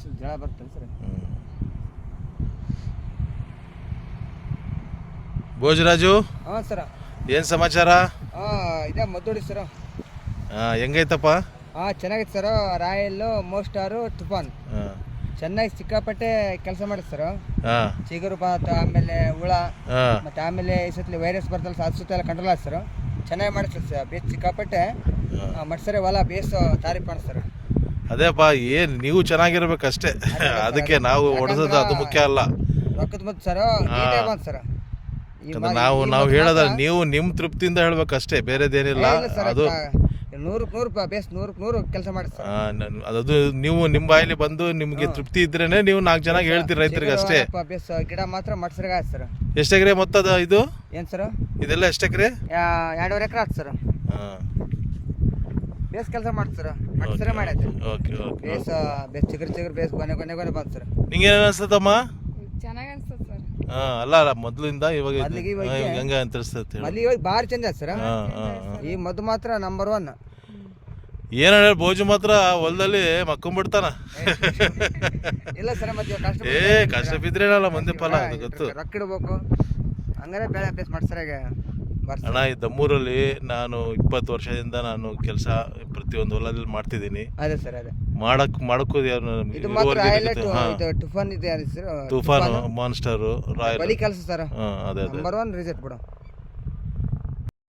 ಬಿಸಿಲು ಜಳ ಬರ್ತಲ್ಲ ಸರ್. ಭೋಜರಾಜು? ಹಾಂ ಸರ. ಏನು ಸಮಾಚಾರ? ಹಾಂ ಇದೇ ಮದ್ದೋಡಿ ಸರ. ಹೆಂಗೈತಪ್ಪ? ಹಾಂ ಚೆನ್ನಾಗಿತ್ತು ಸರ್. ರಾಯಲ್ಲು ಮೋಸ್ಟಾರು ತುಫಾನ್. ಹಾಂ. ಚೆನ್ನಾಗಿ ಸಿಕ್ಕಾಪಟ್ಟೆ ಕೆಲಸ ಮಾಡಿ ಸರ್. ಹಾಂ. ಚಿಗುರು ಬಾತ ಆಮೇಲೆ ಹುಳ ಹಾಂ. ಮತ್ತು ಆಮೇಲೆ ಈ ಸತ್ಲಿ ವೈರಸ್ ಬರ್ತಲ್ಲ ಸರ್, ಅದು ಸುತ್ತ ಎಲ್ಲ ಕಂಟ್ರೋಲ್ ಆಯ್ತು ಸರ್. ಚೆನ್ನಾಗಿ ಮಾಡಿಸ್ತಾರೆ ಸರ್ ಬೇಸ್ ಸಿಕ್ಕಾಪಟ್ಟೆ. ಮಟ್ಸರೆ ಹೊಲ ಬೇಸ್ ತಾರೀಫ್ ಮಾಡಿಸ್ತಾರೆ ಸರ್ ಅದೇಪ್ಪ ಏನು ನೀವು ಚೆನ್ನಾಗಿರ್ಬೇಕಷ್ಟೇ. ಅದಕ್ಕೆ ನಾವು ಹೊಡೆದದ್ದು ಅದು ಮುಖ್ಯ ಅಲ್ಲ. ರೊಕ್ಕದ ಮತ್ತು ಸರ ಬಂತು ಸರ್. ಈ ಯಾಕಂದ್ರೆ ಮ- ನಾವು ಈ ನಾವು ಹೇಳದ ಹೇಳೋದ ನೀವು ನಿಮ್ಮ ತೃಪ್ತಿಯಿಂದ ಹೇಳ್ಬೇಕಷ್ಟೇ ಬೇರೆದೇನಿಲ್ಲ. ಇಲ್ಲ ಸರ್ ಅದು ನೂರಕ್ಕೆ ನೂರು ರೂಪಾಯಿ ಬೇಸ್ ನೂರಕ್ಕೆ ನೂರು ಕೆಲಸ ಮಾಡಿ ಸರ್. ಆ, ನನ್- ಅದು ನೀವು ನಿಮ್ಮ ಬಾಯಲ್ಲಿ ಬಂದು ನಿಮಗೆ ತೃಪ್ತಿ ಇದ್ರೇನೆ ನೀವು ನಾಲ್ಕು ಜನ ಹೇಳ್ತೀರಿ ರೈತರಿಗೆ ಅಷ್ಟೇ. ಬೇಸ್ ಗಿಡ ಮಾತ್ರ ಮಟ್ಸರ್ಗೆ ಆಯ್ತು ಸರ್. ಎಷ್ಟು ಎಕರೆ ಮೊತ್ತದ ಇದು? ಏನು ಸರ್? ಇದೆಲ್ಲ ಎಷ್ಟು ಎಕರೆ? ಎರಡೂವರೆ ಎಕರೆ ಆಯ್ತು ಸರ್. ಹಾಂ. ಬೇಸ್ ಕೆಲಸ ಮಾಡ್ತಾರ ಭೋಜು ಮಟ್ಸರೆ ಮಾಡೈತೆ ಓಕೆ ಓಕೆ ಬೇಸ್ ಬೇಸ್ ಚಿಗುರು ಚಿಗುರು ಬೇಸ್ ಕೊನೆ ಕೊನೆ ಕೊನೆ ಬಂತು ಸರ್. ನಿಂಗೆ ಏನು ಚೆನ್ನಾಗಿ ಅನ್ಸ್ತದೆ ಸರ್. ಹಾಂ ಅಲ್ಲ ಅಲ್ಲ ಮೊದಲಿಂದ ಇವಾಗ ಇದು- ಮೊದ್ಲಿಗೆ ಇವಾಗ ಹಾ, ಇವಾಗ ಹಂಗೆ ಅಂತ ಅನ್ಸ್ತದೆ ಹೇಳು. ಅಲ್ಲಿ ಇವಾಗ ಭಾರಿ ಚೇಂಜ್ ಆಯ್ತು ಸರ್. ಹಾಂ ಹಾಂ ಹಾಂ. ಈ ಮದ್ದು ಮಾತ್ರ ನಂಬರ್ ಒನ್ ಏನು ಹೇಳಿ ಬೋಜು ಮಾತ್ರ ಹೊಲದಲ್ಲಿ ಮಕ್ಕೊಂಬಿಡ್ತಾನ. ಇಲ್ಲ ಸರ್ ಮತ್ತೆ ಇವಾಗ ಕಷ್ಟ ಏ ಕಷ್ಟ ಬಿದ್ರೇನಲ್ಲ ಮುಂದೆ ಫಲ ಅದು ಗೊತ್ತು. ರೊಕ್ಕ ಇಡ್ಬೇಕು ಹಂಗಾರೆ ಬೇಳೆ ಬೇಸ್ ಬರ್ಸ ಅಣ್ಣ ಈ ದಮ್ಮೂರಲ್ಲಿ ನಾನು ಇಪ್ಪತ್ತು ವರ್ಷದಿಂದ ನಾನು ಕೆಲಸ ಪ್ರತಿಯೊಂದು ಹೊಲದಲ್ಲಿ ಮಾಡ್ತಿದ್ದೀನಿ. ಅದೇ ಸರ್ ಅದೇ. ಮಾಡಕ್ ಮಾಡಕ್ಕೂ ಇದು ಮಾತ್ರ ಟುಫಾನ್ ಇದೆ ತುಫಾನು ಮಾನ್ಸ್ಟರು ರಾಯಲ್ ಬಲಿ ಕೆಲಸ ಸರ್. ಅದೇ ಅದೇ. ನಂಬರ್ ಒನ್ ರಿಸಲ್ಟ್ ಬಿಡು.